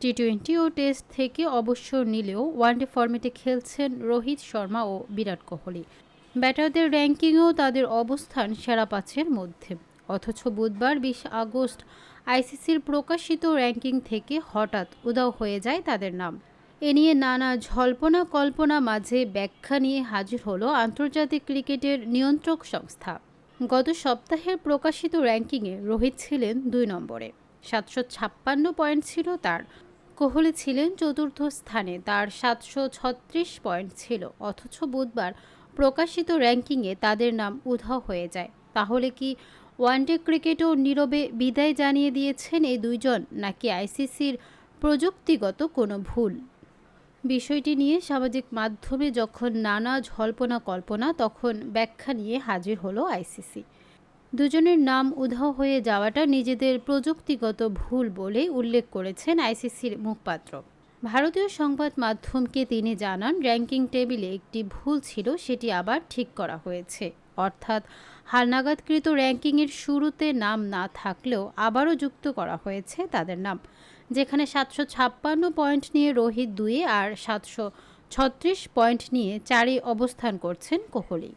T twenty ও test থেকে অবসর নিলেও ওয়ানডে ফরম্যাটে খেলছেন রোহিত শর্মা ও বিরাট কোহলি। ব্যাটারদের র্যাঙ্কিংয়েও তাদের অবস্থান সেরা পাঁচের মধ্যে। অথচ বুধবার বিশ আগস্ট আইসিসির প্রকাশিত র্যাঙ্কিং থেকে হঠাৎ উদাও হয়ে যায় তাদের নাম। এ নিয়ে নানা জল্পনা কল্পনা মাঝে ব্যাখ্যা নিয়ে হাজির হলো আন্তর্জাতিক ক্রিকেটের নিয়ন্ত্রক সংস্থা। গত সপ্তাহের প্রকাশিত র্যাঙ্কিংয়ে রোহিত ছিলেন দুই নম্বরে। সাতশো ছাপ্পান্ন পয়েন্ট ছিল তার। কোহলি ছিলেন চতুর্থ স্থানে, তার সাতশো ছত্রিশ পয়েন্ট ছিল। অথচ বুধবার প্রকাশিত র্যাঙ্কিংয়ে তাদের নাম উধাও হয়ে যায়। তাহলে কি ওয়ানডে ক্রিকেটও নীরবে বিদায় জানিয়ে দিয়েছেন এই দুইজন, নাকি আইসিসির প্রযুক্তিগত কোনো ভুল? বিষয়টি নিয়ে সামাজিক মাধ্যমে যখন নানা জল্পনা কল্পনা, তখন ব্যাখ্যা নিয়ে হাজির হলো আইসিসি। দুজনের নাম উধাও হয়ে যাওয়াটা নিজেদের প্রযুক্তিগত ভুল বলে উল্লেখ করেছেন আইসিসির মুখপাত্র। ভারতীয় সংবাদ মাধ্যমকে তিনি জানান, র্যাঙ্কিং টেবিলে একটি ভুল ছিল, সেটি আবার ঠিক করা হয়েছে। অর্থাৎ হালনাগাদকৃত র্যাঙ্কিংয়ের শুরুতে নাম না থাকলেও আবারও যুক্ত করা হয়েছে তাদের নাম, যেখানে সাতশো ছাপ্পান্ন পয়েন্ট নিয়ে রোহিত দুয়ে আর সাতশো ছত্রিশ পয়েন্ট নিয়ে চারে অবস্থান করছেন কোহলি।